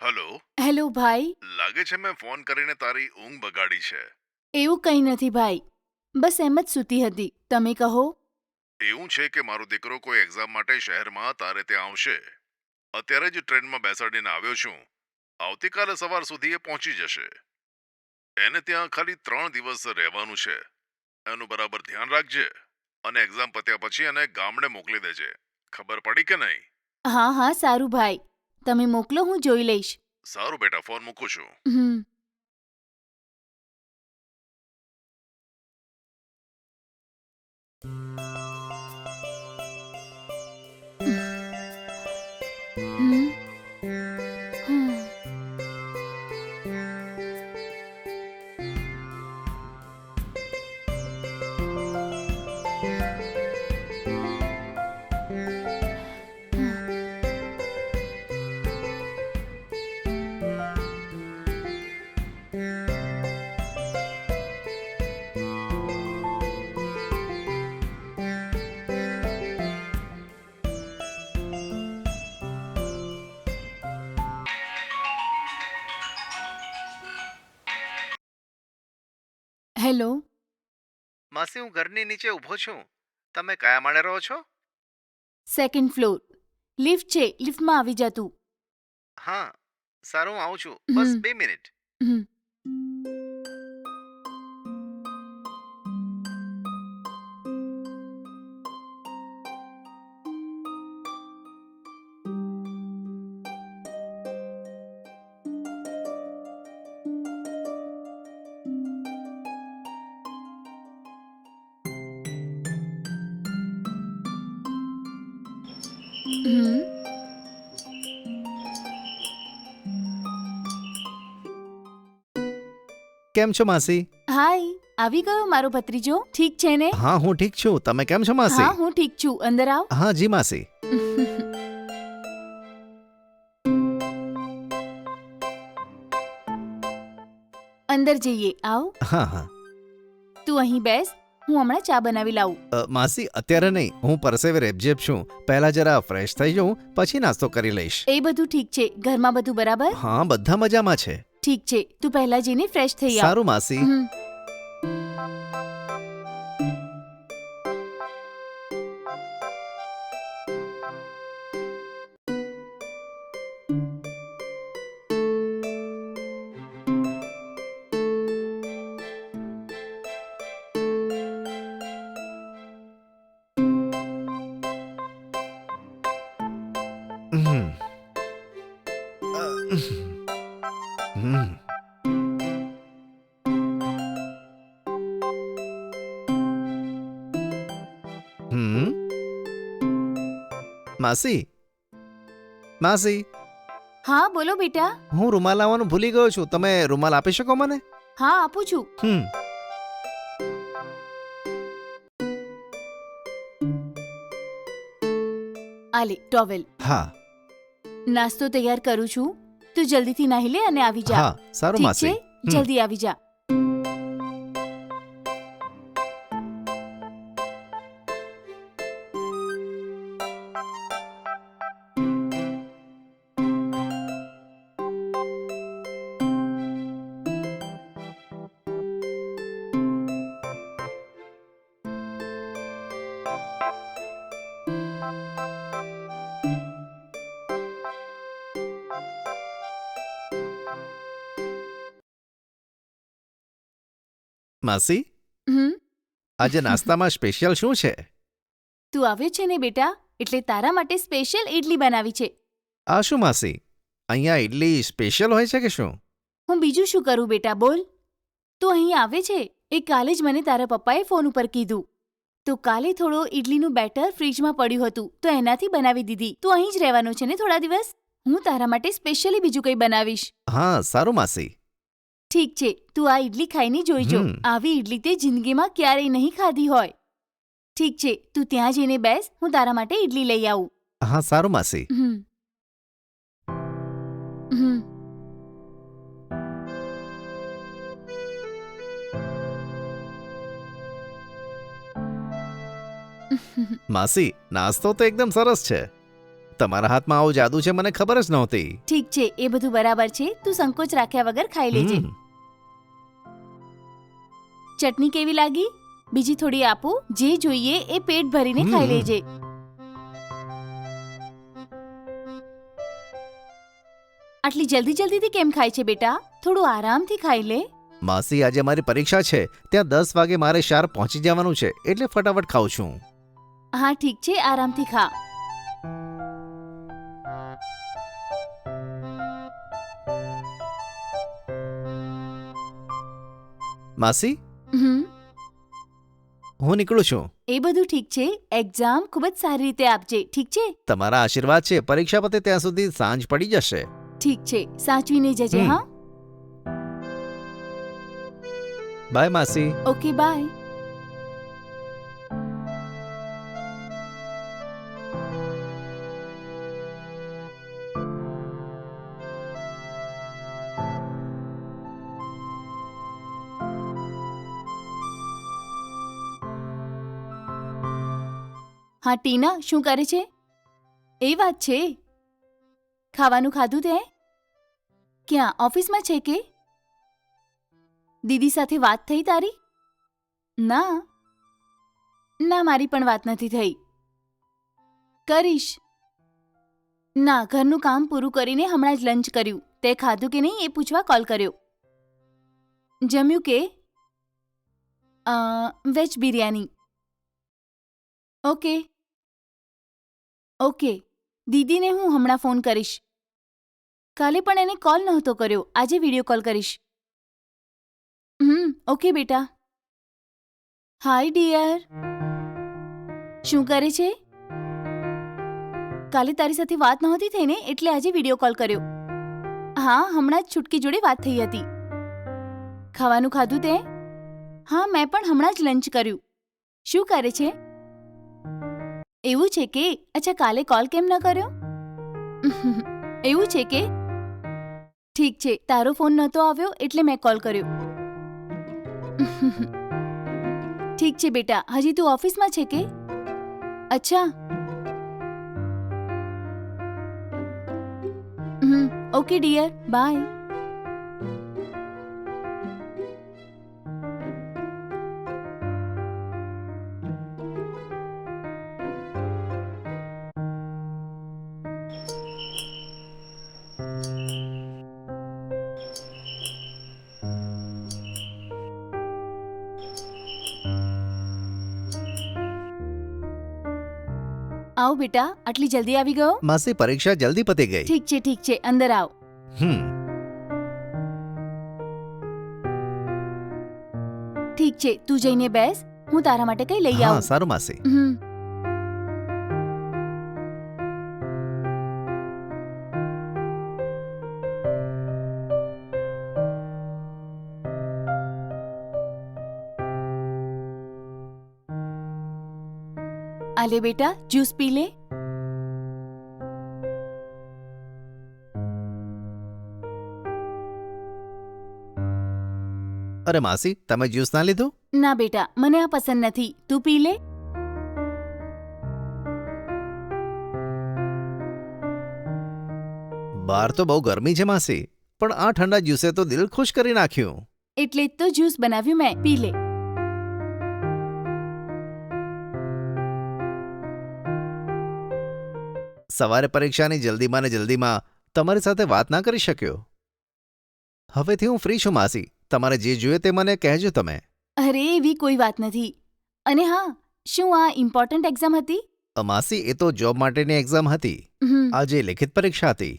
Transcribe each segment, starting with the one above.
Hello? Hello ભાઈ. લાગે છે મેં ફોન કરીને તારી ઊંઘ બગાડી છે. એવું કંઈ નથી ભાઈ. બસ એમ જ સૂતી હતી. તમે કહો? એવું છે કે મારો દીકરો કોઈ એક્ઝામ માટે શહેરમાં તારે ત્યાં આવશે. અત્યારે જ ટ્રેનમાં બેસાડીને આવ્યો છું. આવતીકાલે સવાર સુધી એ પહોંચી જશે. એને ત્યાં ખાલી ત્રણ દિવસ રહેવાનું છે. એનું બરાબર ધ્યાન રાખજે અને એક્ઝામ પત્યા પછી એને ગામડે મોકલી દેજે. ખબર પડી કે નહીં? હા હા સારું ભાઈ. તમે મોકલો હું જોઈ લઈશ. સારું બેટા ફોન મૂકું છું. હમ. હેલો. માસી હું ઘરની નીચે ઊભો છું. તમે કયા માળે રહો છો? સેકન્ડ ફ્લોર લિફ્ટ છે લિફ્ટમાં આવી જા તું. હા સારું હું આવું છું. બસ બે મિનિટ. હમ. કેમ છો માસી? હાય આવી ગયો મારો ભત્રીજો? ઠીક છે ને? હા હું ઠીક છું. તમે કેમ છો માસી? હા હું ઠીક છું. અંદર આવ. હા જી માસી. અંદર જઈએ. આવ. હા હા. તું અહીં બેસ. હું હમણાં ચા બનાવી લાવું. માસી અત્યારે નહીં. હું પરસેવે રેબજેબ છું. પહેલા જરા ફ્રેશ થઈ જાઉં પછી નાસ્તો કરી લઈશ. એ બધું ઠીક છે. ઘરમાં બધું બરાબર? હા બધા મજામાં છે. ઠીક છે. તું પહેલા જઈને ફ્રેશ થઈ આવ. સારું માસી. માસી માસી હા બોલો બેટા. હું રૂમાલ લાવવાનું ભૂલી ગયો છું. તમે રૂમાલ આપી શકો મને? હા આપું છું. હમ આલે ટોવેલ હા. નાસ્તો તૈયાર કરું છું. તું જલ્દીથી નાહી લે અને આવી જા. હા સારું ઠીક માસી. છે? જલ્દી આવી જા. માસી? આજે નાસ્તામાં સ્પેશિયલ શું છે? તું આવ્યો છે ને બેટા એટલે તારા માટે સ્પેશિયલ ઇડલી બનાવી છે. આ શું માસી? અહીંયા ઇડલી સ્પેશિયલ હોય છે કે શું? હું બીજું શું કરું બેટા બોલ. તું અહીં આવે છે એ કાલે જ મને તારા પપ્પાએ ફોન ઉપર કીધું. તો કાલે થોડો ઇડલીનું બેટર ફ્રીજમાં પડ્યું હતું તો એનાથી બનાવી દીધી. તું અહીં જ રહેવાનો છે ને થોડા દિવસ? હું તારા માટે સ્પેશિયલી બીજું કંઈ બનાવીશ. હા સારું માસી. ઠીક છે તું આ ઇડલી ખાઈને જોઈજો. હમ. આવી ઇડલી તે જિંદગીમાં ક્યારેય નહીં ખાધી હોય. ઠીક છે તું ત્યાં જઈને બેસ હું તારા માટે ઇડલી લઈ આવું. હા સારું માસી. હમ. હમ. માસી નાસ્તો તો એકદમ સરસ છે. તમારા હાથમાં આવો જાદુ છે મને ખબર જ નહોતી. ઠીક છે એ બધું બરાબર છે તું સંકોચ રાખ્યા વગર ખાઈ લેજે. હમ, ચટણી કેવી લાગી? બીજી થોડી આપું. જે જોઈએ એ પેટ ભરીને ખાઈ લેજે. આટલી જલ્દી જલ્દીથી કેમ ખાય છે બેટા? થોડું આરામથી ખાઈ લે. માસી આજે મારી પરીક્ષા છે. ત્યાં દસ વાગે મારે શાર પહોંચી જવાનું છે એટલે ફટાફટ ખાઉં છું. હા ઠીક છે આરામથી ખા. માસી હું નીકળું છું. એ બધું ઠીક છે. એક્ઝામ ખૂબ જ સારી રીતે આપજે. ઠીક છે? તમારા આશીર્વાદ છે. પરીક્ષા પતે ત્યાં સુધી સાંજ પડી જશે. ઠીક છે. સાચવીને જજે હમ. હા? બાય માસી. ઓકે બાય હા, ટીના, શું કરે છે? એ વાત છે. ખાવાનું ખાધું તે? ક્યાં, ઓફિસમાં છે કે? દીદી સાથે વાત થઈ તારી? ના. ના, મારી પણ વાત નથી થઈ. કરીશ. ના, ઘરનું કામ પૂરું કરીને હમણાં જ લંચ કર્યું. તે ખાધું કે નહીં એ પૂછવા કોલ કર્યો. જમ્યું કે? વેજ બિરયાની. ઓકે. ઓકે, દીદીને હું હમણાં ફોન કરીશ. કાલે પણ એને કોલ નહોતો કર્યો, આજે વીડિયો કોલ કરીશ. હમ, ઓકે બેટા. હાય ડિયર શું કરે છે? કાલે તારી સાથે વાત નહોતી થઈને એટલે આજે વીડિયો કોલ કર્યો. હા, હમણાં જ છુટકી જોડે વાત થઈ હતી. ખાવાનું ખાધું તે? હા, મેં પણ હમણાં જ લંચ કર્યું. શું કરે છે? એવું છે કે, અચ્છા, કાલે કોલ કેમ ન કર્યો? એવું છે કે? ઠીક છે, તારો ફોન નહોતો આવ્યો એટલે મેં કોલ કર્યો. ઠીક છે બેટા, હજી તું ઓફિસમાં છે કે? અચ્છા. Okay dear, bye. આવ બેટા આટલી જલ્દી આવી ગયો? માસી પરીક્ષા જલ્દી પતી ગઈ. ઠીક છે ઠીક છે અંદર આવ. હમ. ઠીક છે તું જઈને બેસ હું તારા માટે કઈ લઈ હા આવું. સારું માસી. હમ. આલે બેટા જ્યુસ પી લે અરે માસી તમે જ્યુસ ના લીધું ના બેટા મને આ પસંદ નથી તું પી લે બહાર તો બહુ ગરમી છે માસી પણ આ ઠંડા જ્યુસે તો દિલ ખુશ કરી નાખ્યું એટલે જ તો જ્યુસ બનાવ્યું મેં પી લે સવારે પરીક્ષાની જલ્દીમાં ને જલ્દીમાં તમારી સાથે વાત ના કરી શક્યો? હવેથી હું ફ્રી છું માસી. તમારે જે જોઈએ તે મને કહેજો તમે. અરે એવી કોઈ વાત નથી. અને હા શું આ ઇમ્પોર્ટન્ટ એક્ઝામ હતી? માસી એ તો જોબ માટેની એક્ઝામ હતી. આજે લેખિત પરીક્ષા હતી.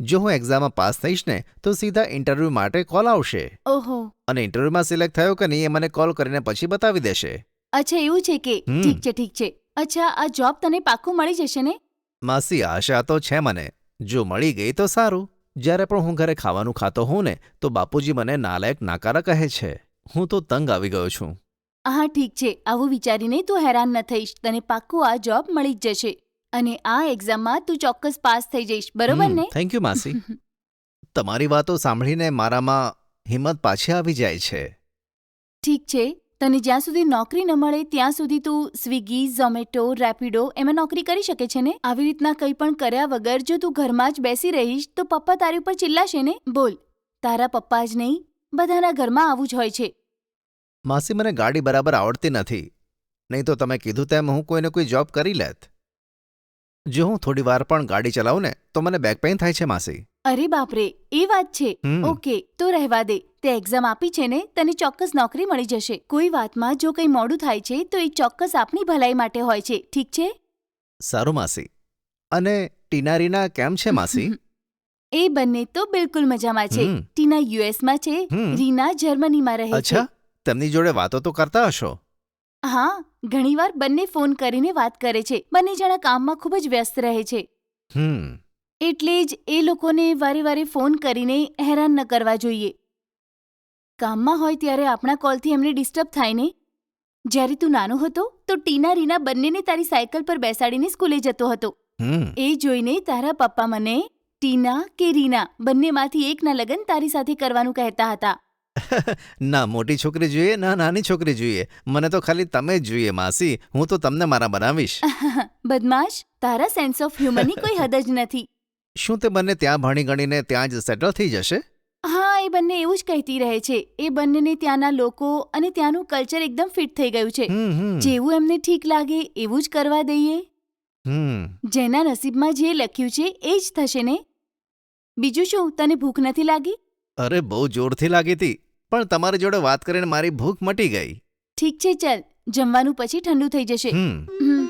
જો હું એક્ઝામમાં પાસ થઈશ ને તો સીધા ઇન્ટરવ્યૂ માટે કોલ આવશે. ઓહો. અને ઇન્ટરવ્યૂમાં સિલેક્ટ થયો કે નહીં એ મને કોલ કરીને પછી બતાવી દેશે. અચ્છા એવું છે કે ઠીક છે ઠીક છે. અચ્છા આ જોબ તને પાક્કું મળી જશે ને? માસી આશા તો છે મને. જો મળી ગઈ તો સારું. જ્યારે પણ હું ઘરે ખાવાનું ખાતો હોઉં ને તો બાપુજી મને નાલાયક નાકારા કહે છે. હું તો તંગ આવી ગયો છું. હા ઠીક છે. આવું વિચારીને તું હેરાન ન થઈશ. તને પાક્કું આ જોબ મળી જ જશે. અને આ એક્ઝામમાં તું ચોક્કસ પાસ થઈ જઈશ. બરોબર ને? થેન્ક યુ માસી. તમારી વાતો સાંભળીને મારામાં હિંમત પાછી આવી જાય છે. ઠીક છે. તને જ્યાં સુધી નોકરી ન મળે, ત્યાં સુધી તું સ્વિગી, ઝોમેટો, રેપિડો એમાં નોકરી કરી શકે છે ને? આવી રીતના કંઈ પણ કર્યા વગર જો તું ઘરમાં જ બેસી રહીશ, તો પપ્પા તારી ઉપર ચિલ્લાશે ને? બોલ. તારા પપ્પા જ નહીં, બધાના ઘરમાં આવું જ હોય છે. માસી, મને ગાડી બરાબર આવડતી નથી. નહીં તો તમે કીધું તેમ હું કોઈને કોઈ જોબ કરી લેત. જો હું થોડી વાર પણ ગાડી ચલાવું ને, તો મને બેક પેઇન થાય છે, માસી. અરે બાપરે એ વાત છે. હમ. ઓકે તો રહેવા દે. તે એક્ઝામ આપી છે ને તને ચોક્કસ નોકરી મળી જશે. કોઈ વાતમાં જો કંઈ મોડું થાય છે તો એ ચોક્કસ આપણી ભલાઈ માટે હોય છે. ઠીક છે? સારું માસી. અને ટીનારીના કેમ છે માસી? એ બંને તો બિલકુલ મજામાં છે. હમ. ટીના યુએસમાં છે હમ. રીના જર્મનીમાં રહે છે. અચ્છા તેમની જોડે વાતો તો કરતા હશો? હા ઘણીવાર બંને ફોન કરીને વાત કરે છે. બંને જણા કામમાં ખૂબ જ વ્યસ્ત રહે છે. હમ. એટલે જ એ લોકોને વારે વારે ફોન કરીને હેરાન ન કરવા જોઈએ. કામમાં હોય ત્યારે આપણા કોલથી એમને ડિસ્ટર્બ થાય ને? જ્યારે તું નાનો હતો તો ટીના રીના બંનેને તારી સાયકલ પર બેસાડીને સ્કૂલે જતો હતો. એ જોઈને તારા પપ્પા મને ટીના કે રીના બંનેમાંથી એકના લગ્ન તારી સાથે કરવાનું કહેતા હતા. ના મોટી છોકરી જોઈએ ના નાની છોકરી જોઈએ. મને તો ખાલી તમે જ જોઈએ માસી. હું તો તમને મારા બનાવીશ. બદમાશ તારા સેન્સ ઓફ હ્યુમરની કોઈ હદ જ નથી. શું તે બંને ત્યાં ભણી ગણીને ત્યાં જ સેટલ થઈ જશે? હા એ બંને એવું જ કહેતી રહે છે. એ બંનેને ત્યાંના લોકો અને ત્યાંનું કલ્ચર એકદમ ફિટ થઈ ગયું છે. હમ હમ. જેવું એમને ઠીક લાગે એવું જ કરવા દઈએ. હમ. જેના નસીબમાં જે લખ્યું છે એ જ થશે ને? બીજું શું? તને ભૂખ નથી લાગી? અરે બહુ જોરથી લાગી હતી પણ તમારી જોડે વાત કરીને મારી ભૂખ મટી ગઈ. ઠીક છે ચાલ. જમવાનું પછી ઠંડુ થઈ જશે. હમ. હમ.